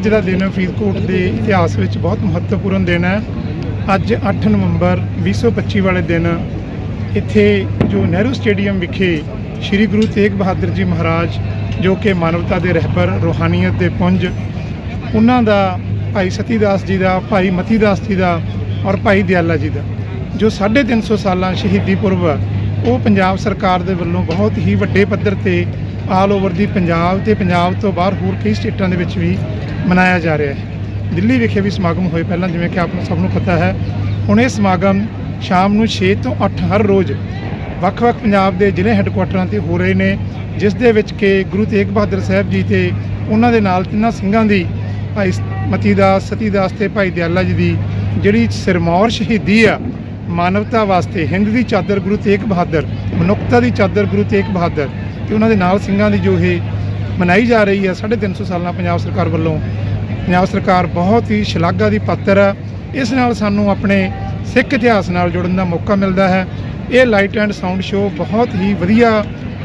ਅੱਜ ਦਾ ਦਿਨ ਫਰੀਦਕੋਟ ਦੇ ਇਤਿਹਾਸ ਵਿੱਚ ਬਹੁਤ ਮਹੱਤਵਪੂਰਨ ਦਿਨ ਹੈ। ਅੱਜ 8 ਨਵੰਬਰ 2025 ਵਾਲੇ ਦਿਨ ਇੱਥੇ ਜੋ ਨਹਿਰੂ ਸਟੇਡੀਅਮ ਵਿਖੇ ਸ੍ਰੀ ਗੁਰੂ ਤੇਗ ਬਹਾਦਰ ਜੀ ਮਹਾਰਾਜ ਜੋ ਕਿ ਮਾਨਵਤਾ ਦੇ ਰਹਿਬਰ, ਰੂਹਾਨੀਅਤ ਦੇ ਪੁੰਜ, ਉਹਨਾਂ ਦਾ ਭਾਈ ਸਤੀਦਾਸ ਜੀ ਦਾ, ਭਾਈ ਮਤੀਦਾਸ ਜੀ ਦਾ ਔਰ ਭਾਈ ਦਿਆਲਾ ਜੀ ਦਾ, ਜੋ 350 ਸਾਲਾਂ ਸ਼ਹੀਦੀ ਪੁਰਬ, ਉਹ ਪੰਜਾਬ ਸਰਕਾਰ ਦੇ ਵੱਲੋਂ ਬਹੁਤ ਹੀ ਵੱਡੇ ਪੱਧਰ ਤੇ ਆਲ ਓਵਰ ਦੀ ਪੰਜਾਬ ਤੇ ਪੰਜਾਬ ਤੋਂ ਬਾਹਰ ਹੋਰ ਕਈ ਸਟੇਟਾਂ ਦੇ ਵਿੱਚ ਵੀ ਮਨਾਇਆ ਜਾ ਰਿਹਾ ਹੈ। ਦਿੱਲੀ ਵਿਖੇ ਵੀ ਸਮਾਗਮ ਹੋਏ ਪਹਿਲਾਂ, ਜਿਵੇਂ ਕਿ ਆਪ ਨੂੰ ਸਭ ਨੂੰ ਪਤਾ ਹੈ। ਹੁਣ ਇਹ ਸਮਾਗਮ ਸ਼ਾਮ ਨੂੰ 6 ਤੋਂ 8 ਹਰ ਰੋਜ਼ ਵੱਖ-ਵੱਖ ਪੰਜਾਬ ਦੇ ਜ਼ਿਲ੍ਹੇ ਹੈੱਡਕੁਆਟਰਾਂ ਤੇ ਹੋ ਰਹੇ ਨੇ, ਜਿਸ ਦੇ ਵਿੱਚ ਕਿ ਗੁਰੂ ਤੇਗ ਬਹਾਦਰ ਸਾਹਿਬ ਜੀ ਤੇ ਉਹਨਾਂ ਦੇ ਨਾਲ ਤਿੰਨਾਂ ਸਿੰਘਾਂ ਦੀ ਭਾਈ ਮਤੀ ਦਾਸ ਸਤੀ ਦਾਸ ਤੇ ਭਾਈ ਦਿਆਲਾ ਜੀ ਦੀ ਜਿਹੜੀ ਸਿਰਮੌਰ ਸ਼ਹੀਦੀ ਆ, ਮਾਨਵਤਾ ਵਾਸਤੇ ਹਿੰਦ ਦੀ ਚਾਦਰ ਗੁਰੂ ਤੇਗ ਬਹਾਦਰ, ਮਨੁੱਖਤਾ ਦੀ ਚਾਦਰ ਗੁਰੂ ਤੇਗ ਬਹਾਦਰ ਤੇ ਉਹਨਾਂ ਦੇ ਨਾਲ ਸਿੰਘਾਂ ਦੀ ਜੋ ਇਹ ਮਨਾਈ ਜਾ ਰਹੀ ਆ 350 ਸਾਲਾਂ ਪੰਜਾਬ ਸਰਕਾਰ ਵੱਲੋਂ, ਪੰਜਾਬ ਸਰਕਾਰ ਬਹੁਤ ਹੀ ਸ਼ਲਾਘਾ ਦੀ ਪਾਤਰ ਹੈ ਇਸ ਨਾਲ ਸਾਨੂੰ ਆਪਣੇ ਸਿੱਖ ਇਤਿਹਾਸ ਨਾਲ ਜੁੜਨ ਦਾ ਮੌਕਾ ਮਿਲਦਾ ਹੈ। ਇਹ ਲਾਈਟ ਐਂਡ ਸਾਊਂਡ ਸ਼ੋਅ ਬਹੁਤ ਹੀ ਵਧੀਆ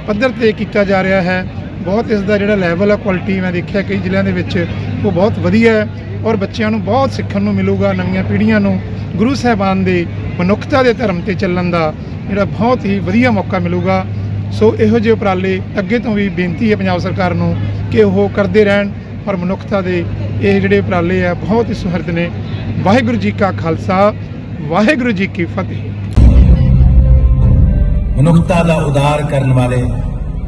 ਪੱਧਰ ਤੇ ਕੀਤਾ ਜਾ ਰਿਹਾ ਹੈ। ਬਹੁਤ ਇਸ ਦਾ ਜਿਹੜਾ ਲੈਵਲ ਆ ਕੁਆਲਿਟੀ ਮੈਂ ਦੇਖਿਆ ਕਈ ਜ਼ਿਲ੍ਹਿਆਂ ਦੇ ਵਿੱਚ, ਉਹ ਬਹੁਤ ਵਧੀਆ ਹੈ ਔਰ ਬੱਚਿਆਂ ਨੂੰ ਬਹੁਤ ਸਿੱਖਣ ਨੂੰ ਮਿਲੂਗਾ, ਨਵੀਆਂ ਪੀੜ੍ਹੀਆਂ ਨੂੰ ਗੁਰੂ ਸਾਹਿਬਾਨ ਦੇ ਮਨੁੱਖਤਾ ਦੇ ਧਰਮ ਤੇ ਚੱਲਣ ਦਾ ਜਿਹੜਾ ਬਹੁਤ ਹੀ ਵਧੀਆ ਮੌਕਾ ਮਿਲੂਗਾ। ਸੋ ਇਹੋ ਜਿਹੇ ਉਪਰਾਲੇ ਅੱਗੇ ਤੋਂ ਵੀ ਬੇਨਤੀ ਹੈ ਪੰਜਾਬ ਸਰਕਾਰ ਨੂੰ ਕਿ ਉਹ ਕਰਦੇ ਰਹਿਣ ਔਰ ਮਨੁੱਖਤਾ ਦੇ ਇਹ ਜਿਹੜੇ ਉਪਰਾਲੇ ਆ ਬਹੁਤ ਹੀ ਸੁਹਿਰਦ ਨੇ। ਵਾਹਿਗੁਰੂ ਜੀ ਕਾ ਖਾਲਸਾ, ਵਾਹਿਗੁਰੂ ਜੀ ਕੀ ਫਤਿਹ। ਮਨੁੱਖਤਾ ਦਾ ਉਦਾਰ ਕਰਨ ਵਾਲੇ,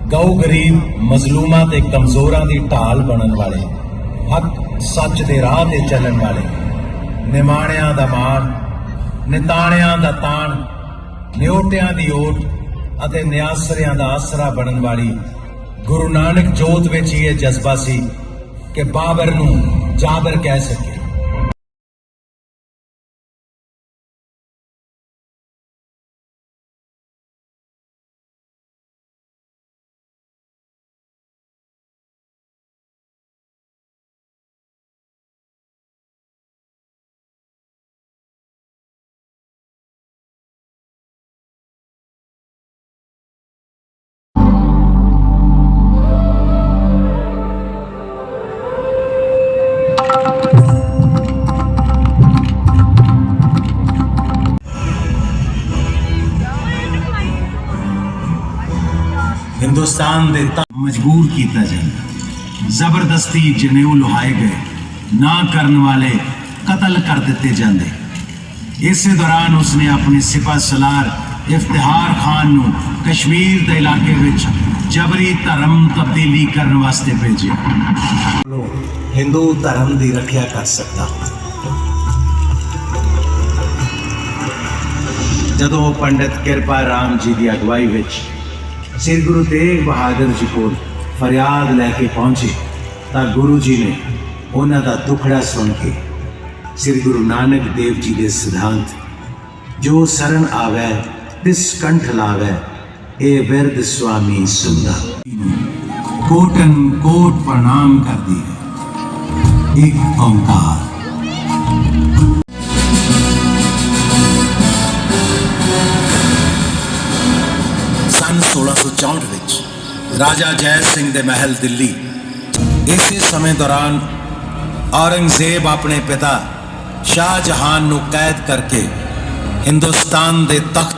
ਗਊ ਗਰੀਬ ਮਜ਼ਲੂਮਾਂ ਤੇ ਕਮਜ਼ੋਰਾਂ ਦੀ ਢਾਲ ਬਣਨ ਵਾਲੇ, ਹੱਕ ਸੱਚ ਦੇ ਰਾਹ ਤੇ ਚੱਲਣ ਵਾਲੇ, ਨਿਮਾਣਿਆਂ ਦਾ ਮਾਣ, ਨਿਤਾਣਿਆਂ ਦਾ ਤਾਣ, ਨਿਉਟਿਆਂ ਦੀ ਓਟ ਅਤੇ ਨਿਆਸਰਿਆਂ ਦਾ ਆਸਰਾ ਬਣਨ ਵਾਲੀ ਗੁਰੂ ਨਾਨਕ ਜੋਤ ਵਿੱਚ ਹੀ ਇਹ ਜਜ਼ਬਾ ਸੀ ਕਿ ਬਾਬਰ ਨੂੰ ਜਾਬਰ ਕਹਿ ਸਕੇ। ਹਿੰਦੁਸਤਾਨ ਦੇ ਮਜਬੂਰ ਕੀਤਾ ਜਾਂਦਾ ਜ਼ਬਰਦਸਤੀ ਜਨੇਊ ਲੁਹਾਏ ਗਏ ਨਾ ਕਰਨ ਵਾਲੇ ਕਤਲ ਕਰ ਦਿੱਤੇ ਜਾਂਦੇ ਇਸੇ ਦੌਰਾਨ ਉਸਨੇ ਆਪਣੀ ਸਿਪਾ ਸਲਾਰ ਇਫਤਿਹਾਰ ਖਾਨ ਨੂੰ ਕਸ਼ਮੀਰ ਦੇ ਇਲਾਕੇ ਵਿੱਚ ਜਬਰੀ ਧਰਮ ਤਬਦੀਲੀ ਕਰਨ ਵਾਸਤੇ ਭੇਜਿਆ ਹਿੰਦੂ ਧਰਮ ਦੀ ਰੱਖਿਆ ਕਰ ਸਕਦਾ ਜਦੋਂ ਪੰਡਿਤ ਕਿਰਪਾ ਰਾਮ ਜੀ ਦੀ ਅਗਵਾਈ ਵਿੱਚ ਸ੍ਰੀ ਗੁਰੂ ਤੇਗ ਬਹਾਦਰ ਜੀ ਕੋਲ ਫਰਿਆਦ ਲੈ ਕੇ ਪਹੁੰਚੇ, ਤਾਂ ਗੁਰੂ ਜੀ ਨੇ ਉਹਨਾਂ ਦਾ ਦੁਖੜਾ ਸੁਣ ਕੇ ਸ੍ਰੀ ਗੁਰੂ ਨਾਨਕ ਦੇਵ ਜੀ ਦੇ ਸਿਧਾਂਤ, ਜੋ ਸ਼ਰਨ ਆਵੇ ਤਿਸ ਕੰਠ ਲਾਵੇ, ਇਹ ਬਿਰਧ ਸੁਆਮੀ ਸੁੰਦਾ। ਕੋਟਨ ਕੋਟ ਪ੍ਰਣਾਮ ਕਰਦੀ ਹੈ। ਇੱਕ ਓੰਕਾਰ। ਰਾਜਾ ਜੈ ਸਿੰਘ ਦੇ ਮਹਿਲ ਦਿੱਲੀ। ਇਸੇ ਸਮੇਂ ਦੌਰਾਨ ਔਰੰਗਜ਼ੇਬ ਆਪਣੇ ਪਿਤਾ ਸ਼ਾਹ ਜਹਾਨ ਨੂੰ ਕੈਦ ਕਰਕੇ ਹਿੰਦੁਸਤਾਨ ਦੇ ਤਖਤ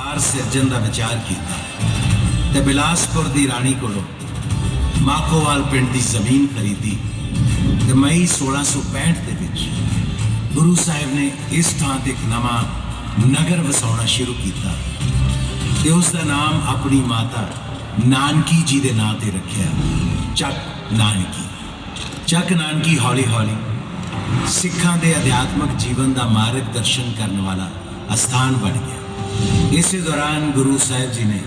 ਹਾਰ ਸਿਰਜਣ ਦਾ ਵਿਚਾਰ ਕੀਤਾ ਤੇ ਬਿਲਾਸਪੁਰ ਦੀ ਰਾਣੀ ਕੋਲੋਂ ਮਾਖੋਵਾਲ ਪਿੰਡ ਦੀ ਜ਼ਮੀਨ ਖਰੀਦੀ ਤੇ ਮਈ 1665 ਦੇ ਵਿੱਚ ਗੁਰੂ ਸਾਹਿਬ ਨੇ ਇਸ ਥਾਂ ਤੇ ਇੱਕ ਨਵਾਂ ਨਗਰ ਵਸਾਉਣਾ ਸ਼ੁਰੂ ਕੀਤਾ ਤੇ ਉਸ ਦਾ ਨਾਮ ਆਪਣੀ ਮਾਤਾ ਨਾਨਕੀ ਜੀ ਦੇ ਨਾਂ ਤੇ ਰੱਖਿਆ, ਚੱਕ ਨਾਨਕੀ। ਚੱਕ ਨਾਨਕੀ ਹੌਲੀ ਹੌਲੀ ਸਿੱਖਾਂ ਦੇ ਅਧਿਆਤਮਕ ਜੀਵਨ ਦਾ ਮਾਰਗ ਦਰਸ਼ਨ ਕਰਨ ਵਾਲਾ ਅਸਥਾਨ ਬਣ ਗਿਆ। ਇਸੇ ਦੌਰਾਨ ਗੁਰੂ ਸਾਹਿਬ ਜੀ ਨੇ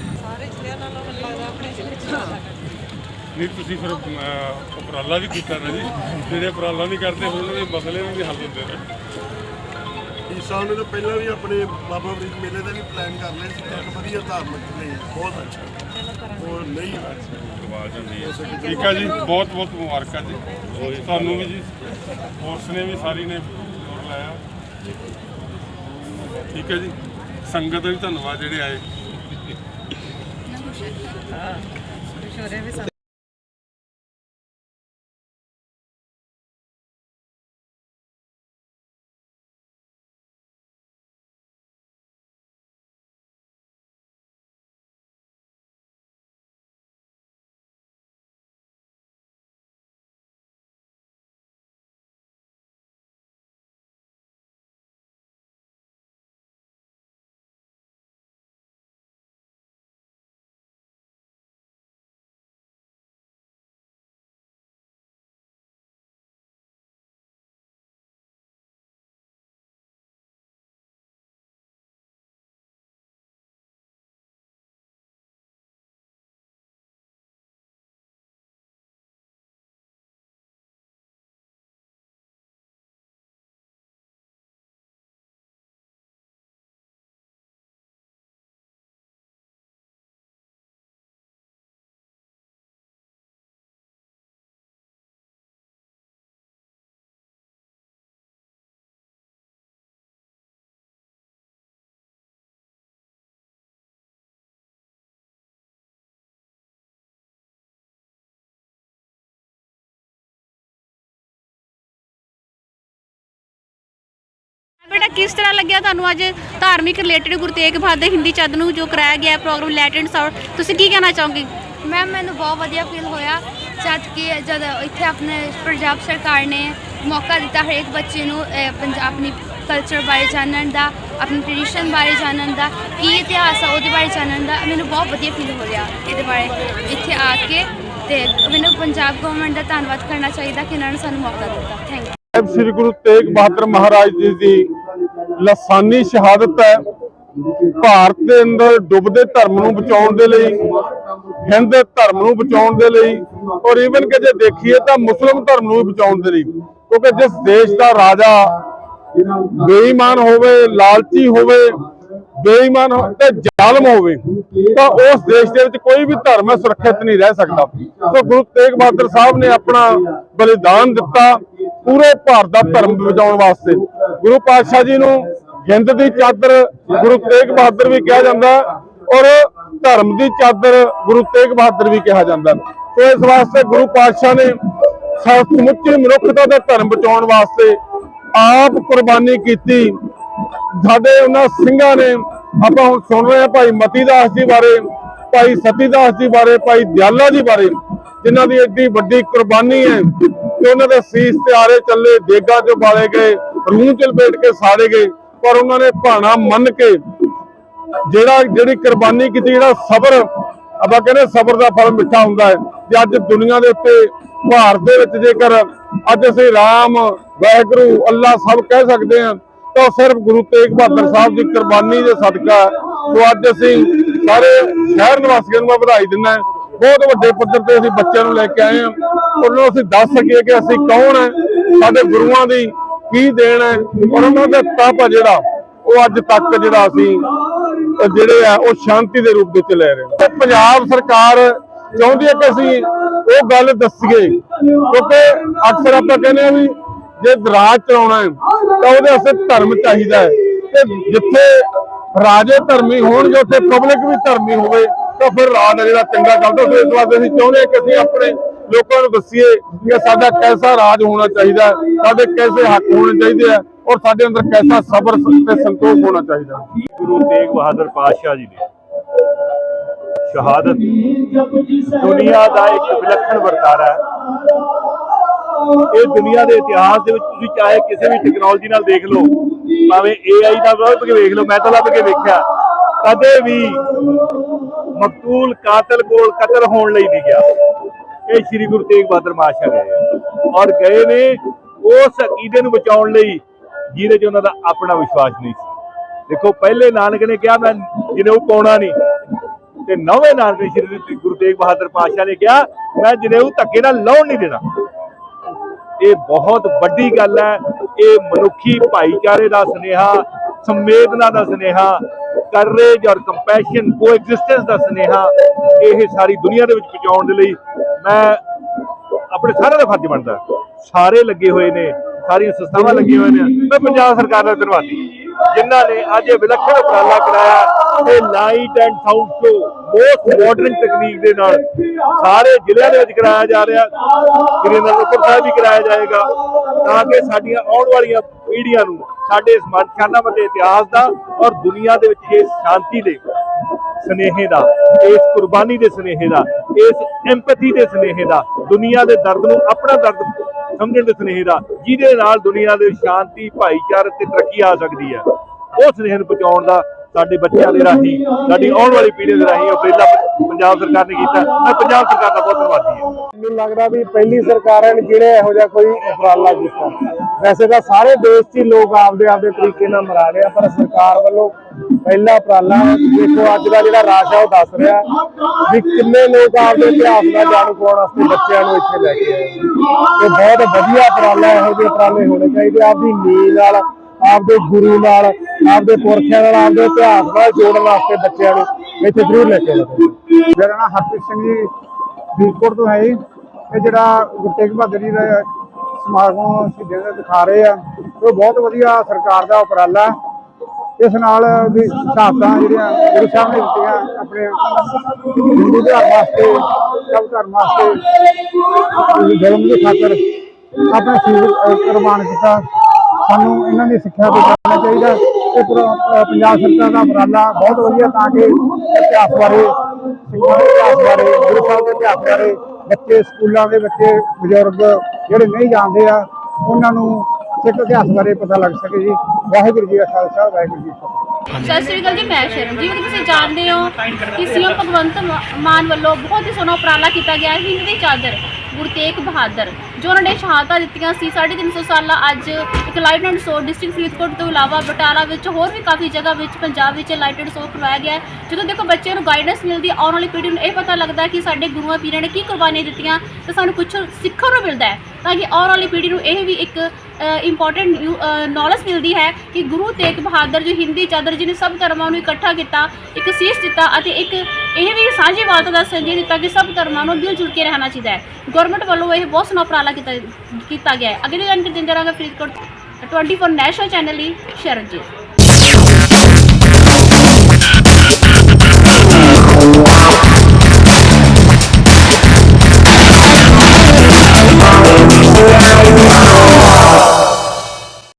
ਨਹੀਂ ਤੁਸੀਂ ਫਿਰ ਉਪਰਾਲਾ ਵੀ ਕੀਤਾ ਨਾ ਜੀ। ਜਿਹੜੇ ਉਪਰਾਲਾ ਨਹੀਂ ਕਰਦੇ ਉਹਨਾਂ ਦੇ ਮਸਲੇ ਵੀ ਨਹੀਂ ਹੱਲ ਹੁੰਦੇ ਨੇ। ਇਸ ਸਾਲ ਮੈਨੂੰ ਪਹਿਲਾਂ ਵੀ ਆਪਣੇ ਬਾਬਾ ਫਰੀਦ ਮੇਲੇ ਦਾ ਵੀ ਪਲਾਨ ਕਰ ਲਿਆ ਸੀ ਇੱਕ ਵਧੀਆ ਧਾਰਮਿਕ ਲਈ ਬਹੁਤ ਅੱਛਾ। ਹੋਰ ਨਹੀਂ ਆਵਾਜ਼ ਹੁੰਦੀ ਹੈ। ਠੀਕ ਹੈ ਜੀ ਬਹੁਤ ਬਹੁਤ ਮੁਬਾਰਕਾਂ ਜੀ। ਤੁਹਾਨੂੰ ਵੀ ਜੀ। ਫੋਰਸ ਨੇ ਵੀ ਸਾਰੀ ਨੇ ਜ਼ੋਰ ਲਾਇਆ ਠੀਕ ਹੈ ਜੀ। ਸੰਗਤ ਦਾ ਵੀ ਧੰਨਵਾਦ ਜਿਹੜੇ ਆਏ। ਬੇਟਾ ਕਿਸ ਤਰ੍ਹਾਂ ਲੱਗਿਆ ਤੁਹਾਨੂੰ ਅੱਜ ਧਾਰਮਿਕ ਰਿਲੇਟਡ ਗੁਰੂ ਤੇਗ ਬਹਾਦਰ ਹਿੰਦੀ ਚੱਦ ਨੂੰ ਜੋ ਕਰਾਇਆ ਗਿਆ ਪ੍ਰੋਗਰਾਮ ਲੈਟ ਐਂਡ ਸਾਊਂਡ ਤੁਸੀਂ ਕੀ ਕਹਿਣਾ ਚਾਹੋਗੇ? ਮੈਮ ਮੈਨੂੰ ਬਹੁਤ ਵਧੀਆ ਫੀਲ ਹੋਇਆ ਜਦ ਕਿ ਜਦ ਇੱਥੇ ਆਪਣੇ ਪੰਜਾਬ ਸਰਕਾਰ ਨੇ ਮੌਕਾ ਦਿੱਤਾ ਹਰੇਕ ਬੱਚੇ ਨੂੰ ਅਹ, ਪੰਜਾਬ ਆਪਣੀ ਕਲਚਰ ਬਾਰੇ ਜਾਣਨ ਦਾ ਆਪਣੀ ਟ੍ਰੈਡੀਸ਼ਨ ਬਾਰੇ ਜਾਣਨ ਦਾ ਕੀ ਇਤਿਹਾਸ ਆ ਉਹਦੇ ਬਾਰੇ ਜਾਣਨ ਦਾ ਮੈਨੂੰ ਬਹੁਤ ਵਧੀਆ ਫੀਲ ਹੋ ਰਿਹਾ ਇਹਦੇ ਬਾਰੇ। ਇੱਥੇ ਆ ਕੇ ਤੇ ਮੈਨੂੰ ਪੰਜਾਬ ਗਵਰਨਮੈਂਟ ਦਾ ਧੰਨਵਾਦ ਕਰਨਾ ਚਾਹੀਦਾ ਕਿ ਇਹਨਾਂ ਨੇ ਸਾਨੂੰ ਮੌਕਾ ਦਿੱਤਾ। ਥੈਂਕ ਯੂ ਸਾਹਿਬ ਸ੍ਰੀ ਗੁਰੂ ਤੇਗ ਬਹਾਦਰ ਮਹਾਰਾਜ ਜੀ ਦੀ ਲਸਾਨੀ ਸ਼ਹਾਦਤ ਹੈ। ਭਾਰਤ ਦੇ ਅੰਦਰ ਡੁੱਬਦੇ ਧਰਮ ਨੂੰ ਬਚਾਉਣ ਦੇ ਲਈ, ਹਿੰਦ ਦੇ ਧਰਮ ਨੂੰ ਬਚਾਉਣ ਦੇ ਲਈ ਔਰ ਈਵਨ ਕਿ ਜੇ ਦੇਖੀਏ ਤਾਂ ਮੁਸਲਮ ਧਰਮ ਨੂੰ ਵੀ ਬਚਾਉਣ ਦੇ ਲਈ, ਕਿਉਂਕਿ ਜਿਸ ਦੇਸ਼ ਦਾ ਰਾਜਾ ਬੇਈਮਾਨ ਹੋਵੇ, ਲਾਲਚੀ ਹੋਵੇ ਬੇਈਮਾਨ ਹੋ- ਤੇ ਜ਼ਾਲਮ ਹੋਵੇ, ਤਾਂ ਉਸ ਦੇਸ਼ ਦੇ ਵਿੱਚ ਕੋਈ ਵੀ ਧਰਮ ਹੈ, ਸੁਰੱਖਿਅਤ ਨਹੀਂ ਰਹਿ ਸਕਦਾ। ਸੋ ਗੁਰੂ ਤੇਗ ਬਹਾਦਰ ਸਾਹਿਬ ਨੇ ਆਪਣਾ ਬਲੀਦਾਨ ਦਿੱਤਾ ਪੂਰੇ ਭਾਰਤ ਦਾ ਧਰਮ ਬਚਾਉਣ ਵਾਸਤੇ। ਗੁਰੂ ਪਾਤਸ਼ਾਹ ਜੀ ਨੂੰ ਹਿੰਦ ਦੀ ਚਾਦਰ ਗੁਰੂ ਤੇਗ ਬਹਾਦਰ ਵੀ ਕਿਹਾ ਜਾਂਦਾ ਔਰ ਧਰਮ ਦੀ ਚਾਦਰ ਗੁਰੂ ਤੇਗ ਬਹਾਦਰ ਵੀ ਕਿਹਾ ਜਾਂਦਾ ਸੋ ਇਸ ਵਾਸਤੇ ਗੁਰੂ ਪਾਤਸ਼ਾਹ ਨੇ ਸਮੁੱਚੀ ਮਨੁੱਖਤਾ ਦਾ ਧਰਮ ਬਚਾਉਣ ਵਾਸਤੇ ਆਪ ਕੁਰਬਾਨੀ ਕੀਤੀ। ਸਾਡੇ ਉਹਨਾਂ ਸਿੰਘਾਂ ਨੇ ਆਪਾਂ ਹੁਣ ਸੁਣ ਰਹੇ ਹਾਂ ਭਾਈ ਮਤੀ ਦਾਸ ਜੀ ਬਾਰੇ, ਭਾਈ ਸਤੀ ਦਾਸ ਜੀ ਬਾਰੇ, ਭਾਈ ਦਿਆਲਾ ਜੀ ਬਾਰੇ, ਜਿਨ੍ਹਾਂ ਦੀ ਐਡੀ ਵੱਡੀ ਕੁਰਬਾਨੀ ਹੈ ਤੇ ਉਹਨਾਂ ਦੇ ਸੀਸ ਤੇ ਆਰੇ ਚੱਲੇ ਦੇਗਾ ਚ ਬਾਲੇ ਗਏ, ਰੂਹ ਚ ਲਪੇਟ ਕੇ ਸਾੜੇ ਗਏ, ਪਰ ਉਹਨਾਂ ਨੇ ਭਾਣਾ ਮੰਨ ਕੇ ਜਿਹੜਾ, ਜਿਹੜੀ ਕੁਰਬਾਨੀ ਕੀਤੀ, ਜਿਹੜਾ ਸਬਰ, ਆਪਾਂ ਕਹਿੰਦੇ ਸਬਰ ਦਾ ਫਲ ਮਿੱਠਾ ਹੁੰਦਾ ਹੈ। ਤੇ ਅੱਜ ਦੁਨੀਆ ਦੇ ਉੱਤੇ, ਭਾਰਤ ਦੇ ਵਿੱਚ ਜੇਕਰ ਅੱਜ ਅਸੀਂ ਰਾਮ, ਵਾਹਿਗੁਰੂ, ਅੱਲਾ ਸਭ ਕਹਿ ਸਕਦੇ ਹਾਂ ਤਾਂ ਉਹ ਸਿਰਫ ਗੁਰੂ ਤੇਗ ਬਹਾਦਰ ਸਾਹਿਬ ਦੀ ਕੁਰਬਾਨੀ ਦੇ ਸਦਕਾ ਹੈ। ਸੋ ਅੱਜ ਅਸੀਂ ਸਾਰੇ ਸ਼ਹਿਰ ਨਿਵਾਸੀਆਂ ਨੂੰ ਵਧਾਈ ਦਿੰਦਾ ਬਹੁਤ ਵੱਡੇ ਪੱਧਰ ਤੇ ਅਸੀਂ ਬੱਚਿਆਂ ਨੂੰ ਲੈ ਕੇ ਆਏ ਹਾਂ ਉਹਨਾਂ ਨੂੰ ਅਸੀਂ ਦੱਸ ਸਕੀਏ ਕਿ ਅਸੀਂ ਕੌਣ ਹੈ, ਸਾਡੇ ਗੁਰੂਆਂ ਦੀ ਕੀ ਦੇਣ ਹੈ ਔਰ ਉਹਨਾਂ ਦਾ ਤਪ ਆ ਜਿਹੜਾ, ਉਹ ਅੱਜ ਤੱਕ ਜਿਹੜਾ ਅਸੀਂ, ਜਿਹੜੇ ਆ, ਉਹ ਸ਼ਾਂਤੀ ਦੇ ਰੂਪ ਵਿੱਚ ਲੈ ਰਹੇ ਹਾਂ ਤੇ ਪੰਜਾਬ ਸਰਕਾਰ ਚਾਹੁੰਦੀ ਹੈ ਕਿ ਅਸੀਂ ਉਹ ਗੱਲ ਦੱਸੀਏ, ਕਿਉਂਕਿ ਅਕਸਰ ਆਪਾਂ ਕਹਿੰਦੇ ਆ ਵੀ ਜੇ ਰਾਜ ਚਲਾਉਣਾ ਹੈ, ਤਾਂ ਉਹਦੇ ਵਾਸਤੇ ਧਰਮ ਚਾਹੀਦਾ ਹੈ। ਤੇ ਜਿੱਥੇ ਰਾਜੇ ਧਰਮੀ ਹੋਣਗੇ, ਉੱਥੇ ਪਬਲਿਕ ਵੀ ਧਰਮੀ ਹੋਵੇ, ਤਾਂ ਫਿਰ ਰਾਜ ਹੈ ਜਿਹੜਾ ਚੰਗਾ ਚੱਲਦਾ ਸੋ ਵਾਸਤੇ ਅਸੀਂ ਚਾਹੁੰਦੇ ਹਾਂ ਕਿ ਅਸੀਂ ਆਪਣੇ ਲੋਕਾਂ ਨੂੰ ਦੱਸੀਏ ਕਿ ਸਾਡਾ ਕੈਸਾ ਰਾਜ ਹੋਣਾ ਚਾਹੀਦਾ ਸਾਡੇ ਕੈਸੇ ਹੱਕ ਹੋਣੇ ਚਾਹੀਦੇ ਆ, ਔਰ ਸਾਡੇ ਅੰਦਰ ਕੈਸਾ ਸਬਰ ਤੇ ਸੰਤੋਖ ਹੋਣਾ ਚਾਹੀਦਾ ਗੁਰੂ ਤੇਗ ਬਹਾਦਰ ਪਾਤਸ਼ਾਹ ਜੀ ਨੇ ਸ਼ਹਾਦਤ ਦੁਨੀਆ ਦਾ ਇੱਕ ਵਿਲੱਖਣ ਵਰਤਾਰਾ ਹੈ। ਇਹ ਦੁਨੀਆ ਦੇ ਇਤਿਹਾਸ ਦੇ ਵਿੱਚ ਤੁਸੀਂ ਚਾਹੇ ਕਿਸੇ ਵੀ ਟੈਕਨੋਲੋਜੀ ਨਾਲ ਦੇਖ ਲਓ, ਭਾਵੇਂ AI ਨਾਲ ਲੱਭ ਕੇ ਵੇਖ ਲਓ, ਮੈਂ ਤਾਂ ਲੱਭ ਕੇ ਵੇਖਿਆ। ਕਦੇ ਵੀ ਮਕਤੂਲ ਕਾਤਲ ਕੋਲ ਕਤਲ ਹੋਣ ਲਈ ਨਹੀਂ ਗਿਆ। ਇਹ ਸ੍ਰੀ ਗੁਰੂ ਤੇਗ ਬਹਾਦਰ ਮਾਸ਼ਾ ਗਏ ਔਰ ਗਏ ਨੇ ਉਸ ਅਕੀਦੇ ਨੂੰ ਬਚਾਉਣ ਲਈ, ਜਿਹਦੇ 'ਚ ਉਹਨਾਂ ਦਾ ਆਪਣਾ ਵਿਸ਼ਵਾਸ ਨਹੀਂ ਸੀ। ਦੇਖੋ, ਪਹਿਲੇ ਨਾਨਕ ਨੇ ਕਿਹਾ, ਮੈਂ ਜਿਹਨੇ ਉਹ ਪਾਉਣਾ ਨਹੀਂ। ਤੇ ਨਵੇਂ ਨਾਨਕ ਨੇ ਸ੍ਰੀ ਗੁਰੂ ਤੇਗ ਬਹਾਦਰ ਪਾਤਸ਼ਾਹ ਨੇ ਕਿਹਾ, ਮੈਂ ਜਿਹਨੇ ਉਹ ਧੱਕੇ ਨਾਲ ਲਾਉਣ ਨਹੀਂ ਦੇਣਾ। ਇਹ ਬਹੁਤ ਵੱਡੀ ਗੱਲ ਹੈ। ਇਹ ਮਨੁੱਖੀ ਭਾਈਚਾਰੇ ਦਾ ਸੁਨੇਹਾ ਸੰਵੇਦਨਾ ਦਾ ਸੁਨੇਹਾ ਕਰੇਜ ਔਰ ਕੰਪੈਸ਼ਨ ਕੋਐਗਜ਼ਿਸਟੈਂਸ ਦਾ ਸੁਨੇਹਾ ਇਹ ਸਾਰੀ ਦੁਨੀਆ ਦੇ ਵਿੱਚ ਪਹੁੰਚਾਉਣ ਦੇ ਲਈ ਮੈਂ ਆਪਣੇ ਸਾਰਿਆਂ ਦਾ ਫਰਜ਼ ਬਣਦਾ। ਸਾਰੇ ਲੱਗੇ ਹੋਏ ਨੇ ਸਾਰੀਆਂ ਸੰਸਥਾਵਾਂ ਲੱਗੀਆਂ ਹੋਏ ਨੇ। ਮੈਂ ਪੰਜਾਬ ਸਰਕਾਰ ਦਾ ਧੰਨਵਾਦੀ ਜਿਨ੍ਹਾਂ ਨੇ ਅੱਜ ਇਹ ਵਿਲੱਖਣ ਉਪਰਾਲਾ ਕਰਾਇਆ। ਇਹ ਲਾਈਟ ਐਂਡ ਸਾਊਂਡ ਸ਼ੋ ਬਹੁਤ ਮਾਡਰਨ ਤਕਨੀਕ ਦੇ ਨਾਲ ਸਾਰੇ ਜ਼ਿਲ੍ਹਿਆਂ ਦੇ ਵਿੱਚ ਕਰਾਇਆ ਜਾ ਰਿਹਾ। ਸ੍ਰੀ ਅਨੰਦਪੁਰ ਸਾਹਿਬ ਵੀ ਕਰਾਇਆ ਜਾਏਗਾ। ਤਾਂ ਕਿ ਸਾਡੀਆਂ ਆਉਣ ਵਾਲੀਆਂ ਪੀੜ੍ਹੀਆਂ ਨੂੰ ਸਾਡੇ ਇਸ ਮਨਖਾਨਾ ਇਤਿਹਾਸ ਦਾ ਔਰ ਦੁਨੀਆ ਦੇ ਵਿੱਚ ਇਸ ਸ਼ਾਂਤੀ ਦੇ ਸਨੇਹੇ ਦਾ, ਇਸ ਕੁਰਬਾਨੀ ਦੇ ਸਨੇਹੇ ਦਾ, ਇਸ ਐਮਪੈਥੀ ਦੇ ਸਨੇਹੇ ਦਾ, ਦੁਨੀਆ ਦੇ ਦਰਦ ਨੂੰ ਆਪਣਾ ਦਰਦ ਸਮਝਣ ਦੇ ਸੁਨੇਹੇ ਦਾ, ਜਿਹਦੇ ਨਾਲ ਦੁਨੀਆ ਦੇ ਸ਼ਾਂਤੀ, ਭਾਈਚਾਰੇ ਤੇ ਤਰੱਕੀ ਆ ਸਕਦੀ ਹੈ। ਉਹ ਸੁਨੇਹੇ ਨੂੰ ਪਹੁੰਚਾਉਣ ਦਾ ਸਾਡੇ ਬੱਚਿਆਂ ਦੇ ਰਾਹੀਂ, ਸਾਡੀ ਆਉਣ ਵਾਲੀ ਪੀੜ੍ਹੀ ਦੇ ਰਾਹੀਂ ਉਪਰੇਲਾ ਪੰਜਾਬ ਸਰਕਾਰ ਨੇ ਕੀਤਾ। ਮੈਂ ਪੰਜਾਬ ਸਰਕਾਰ ਦਾ ਬਹੁਤ ਧੰਨਵਾਦੀ ਹਾਂ। ਮੈਨੂੰ ਲੱਗਦਾ ਵੀ ਪਹਿਲੀ ਸਰਕਾਰਾਂ ਨੇ ਜਿਹੜੇ ਇਹੋ ਜਿਹਾ ਕੋਈ ਉਪਰਾਲਾ ਕੀਤਾ। ਵੈਸੇ ਤਾਂ ਸਾਰੇ ਦੇਸ਼ 'ਚ ਲੋਕ ਆਪਦੇ ਆਪਦੇ ਤਰੀਕੇ ਨਾਲ ਮਨਾ ਰਹੇ ਆ, ਪਰ ਸਰਕਾਰ ਵੱਲੋਂ ਪਹਿਲਾ ਉਪਰਾਲਾ ਦੇਖੋ, ਅੱਜ ਦਾ ਜਿਹੜਾ ਰਾਸ਼ ਆ, ਉਹ ਦੱਸ ਰਿਹਾ ਵੀ ਕਿੰਨੇ ਲੋਕ ਆਪਦੇ ਇਤਿਹਾਸ ਦਾ ਜਾਣੂ ਪਾਉਣ ਵਾਸਤੇ ਬੱਚਿਆਂ ਨੂੰ ਇੱਥੇ ਲੈ ਕੇ ਆਏ ਨੇ। ਤੇ ਬਹੁਤ ਵਧੀਆ ਉਪਰਾਲਾ ਇਹੋ ਜਿਹੇ ਉਪਰਾਲੇ ਹੋਣੇ ਚਾਹੀਦੇ ਆਪਦੀ ਨੀਂਹ ਨਾਲ, ਆਪਦੇ ਗੁਰੂ ਨਾਲ, ਆਪਦੇ ਪੁਰਖਿਆਂ ਨਾਲ, ਆਪਦੇ ਇਤਿਹਾਸ ਨਾਲ ਜੋੜਨ ਵਾਸਤੇ ਬੱਚਿਆਂ ਨੂੰ ਇੱਥੇ ਜ਼ਰੂਰ ਲੈ ਕੇ ਆਉਣਾ ਮੇਰਾ ਨਾਮ ਹਰਪ੍ਰੀਤ ਸਿੰਘ ਜੀ, ਫਰੀਦਕੋਟ ਤੋਂ ਹੈ ਜੀ। ਇਹ ਜਿਹੜਾ ਗੁਰੂ ਤੇਗ ਬਹਾਦਰ ਜੀ ਦਾ ਸਮਾਗਮ ਸ਼ਹੀਦਾਂ ਦਾ ਦਿਖਾ ਰਹੇ ਆ। ਉਹ ਬਹੁਤ ਵਧੀਆ ਸਰਕਾਰ ਦਾ ਉਪਰਾਲਾ। ਇਸ ਨਾਲ ਵੀ ਸ਼ਹਾਦਤਾਂ ਜਿਹੜੀਆਂ ਗੁਰੂ ਸਾਹਿਬ ਨੇ ਦਿੱਤੀਆਂ ਆਪਣੇ ਹਿੰਦੂ ਧਰਮ ਵਾਸਤੇ, ਸਭ ਧਰਮ ਵਾਸਤੇ ਜ਼ੁਲਮ ਦੀ ਖਾਤਰ ਆਪਣਾ ਸੀਰ ਕੁਰਬਾਨ ਕੀਤਾ। ਸਾਨੂੰ ਇਹਨਾਂ ਦੀ ਸਿੱਖਿਆ ਤੋਂ ਜਾਣਨਾ ਚਾਹੀਦਾ। ਇਹ ਪੰਜਾਬ ਸਰਕਾਰ ਦਾ ਉਪਰਾਲਾ ਬਹੁਤ ਵਧੀਆ ਤਾਂ ਕਿ ਇਤਿਹਾਸ ਬਾਰੇ ਸਿੱਖਾਂ ਦੇ ਇਤਿਹਾਸ ਬਾਰੇ, ਗੁਰੂ ਸਾਹਿਬ ਦੇ ਇਤਿਹਾਸ ਬਾਰੇ, ਬੱਚੇ ਸਕੂਲਾਂ ਦੇ ਬੱਚੇ, ਬਜ਼ੁਰਗ ਜਿਹੜੇ ਨਹੀਂ ਜਾਣਦੇ ਆ, ਉਹਨਾਂ ਨੂੰ ਸਿੱਖ ਇਤਿਹਾਸ ਬਾਰੇ ਪਤਾ ਲੱਗ ਸਕੇ ਜੀ। ਵਾਹਿਗੁਰੂ ਜੀ ਕਾ ਖਾਲਸਾ, ਵਾਹਿਗੁਰੂ ਜੀ ਸਤਿ ਸ੍ਰੀ ਅਕਾਲ ਜੀ, ਮੈਂ ਸ਼ਰਨ ਤੁਸੀਂ ਜਾਣਦੇ ਹੋ ਕਿ ਸੀਐਮ ਭਗਵੰਤ ਮਾਨ ਵੱਲੋਂ ਬਹੁਤ ਹੀ ਸੋਹਣਾ ਉਪਰਾਲਾ ਕੀਤਾ ਗਿਆ ਹੈ, ਹਿੰਦ ਦੀ ਚਾਦਰ। ਗੁਰੂ ਤੇਗ ਬਹਾਦਰ, ਜੋ ਉਹਨਾਂ ਨੇ ਸ਼ਹਾਦਤਾਂ ਦਿੱਤੀਆਂ ਸੀ। 350 ਸਾਲਾਂ ਅੱਜ ਇੱਕ ਲਾਈਟ ਐਂਡ ਸੋ ਡਿਸਟ੍ਰਿਕਟ ਫਰੀਦਕੋਟ ਤੋਂ ਇਲਾਵਾ ਬਟਾਲਾ ਵਿੱਚ ਹੋਰ ਵੀ ਕਾਫੀ ਜਗ੍ਹਾ ਵਿੱਚ ਪੰਜਾਬ ਵਿੱਚ ਲਾਈਟ ਐਂਡ ਸੋ ਕਰਵਾਇਆ ਗਿਆ ਹੈ। ਜਦੋਂ ਦੇਖੋ ਬੱਚਿਆਂ ਨੂੰ ਗਾਈਡੈਂਸ ਮਿਲਦੀ ਆਉਣ ਵਾਲੀ ਪੀੜ੍ਹੀ ਨੂੰ ਇਹ ਪਤਾ ਲੱਗਦਾ ਕਿ ਸਾਡੇ ਗੁਰੂਆਂ ਪੀਰਾਂ ਨੇ ਕੀ ਕੁਰਬਾਨੀਆਂ ਦਿੱਤੀਆਂ। ਤੇ ਸਾਨੂੰ ਕੁਝ ਸਿੱਖਣ ਨੂੰ ਮਿਲਦਾ ਹੈ, ਤਾਂ ਕਿ ਆਉਣ ਵਾਲੀ ਪੀੜ੍ਹੀ ਨੂੰ ਇਹ ਵੀ ਇੱਕ ਇੰਪੋਰਟੈਂਟ ਨੌਲੇਜ ਮਿਲਦੀ ਹੈ ਕਿ ਗੁਰੂ ਤੇਗ ਬਹਾਦਰ ਜੋ, ਹਿੰਦੀ ਚਾਦਰ ਜੀ ਨੇ ਸਭ ਧਰਮਾਂ ਨੂੰ ਇਕੱਠਾ ਕੀਤਾ, ਇੱਕ ਸੀਸ ਦਿੱਤਾ ਅਤੇ ਇੱਕ ਇਹ ਵੀ ਸਾਂਝੀਵਾਲਤਾ ਦਾ ਸੰਜੇ ਦਿੱਤਾ ਕਿ ਸਭ ਧਰਮਾਂ ਨੂੰ ਮਿਲ ਜੁਲ ਕੇ ਰਹਿਣਾ ਚਾਹੀਦਾ ਹੈ। ਗਵਰਨਮੈਂਟ ਵੱਲੋਂ ਇਹ ਬਹੁਤ ਸੋਹਣਾ ਉਪਰਾਲਾ ਕੀਤਾ ਕੀਤਾ ਗਿਆ ਹੈ। ਅਗਲੀ ਜਾਣਕਾਰੀ ਦਿੰਦੇ ਰਹਾਂਗਾ ਫਰੀਦਕੋਟ 24 ਨੈਸ਼ਨਲ ਚੈਨਲ ਹੀ ਸ਼ਰਨਜੀਤ। ਜੀ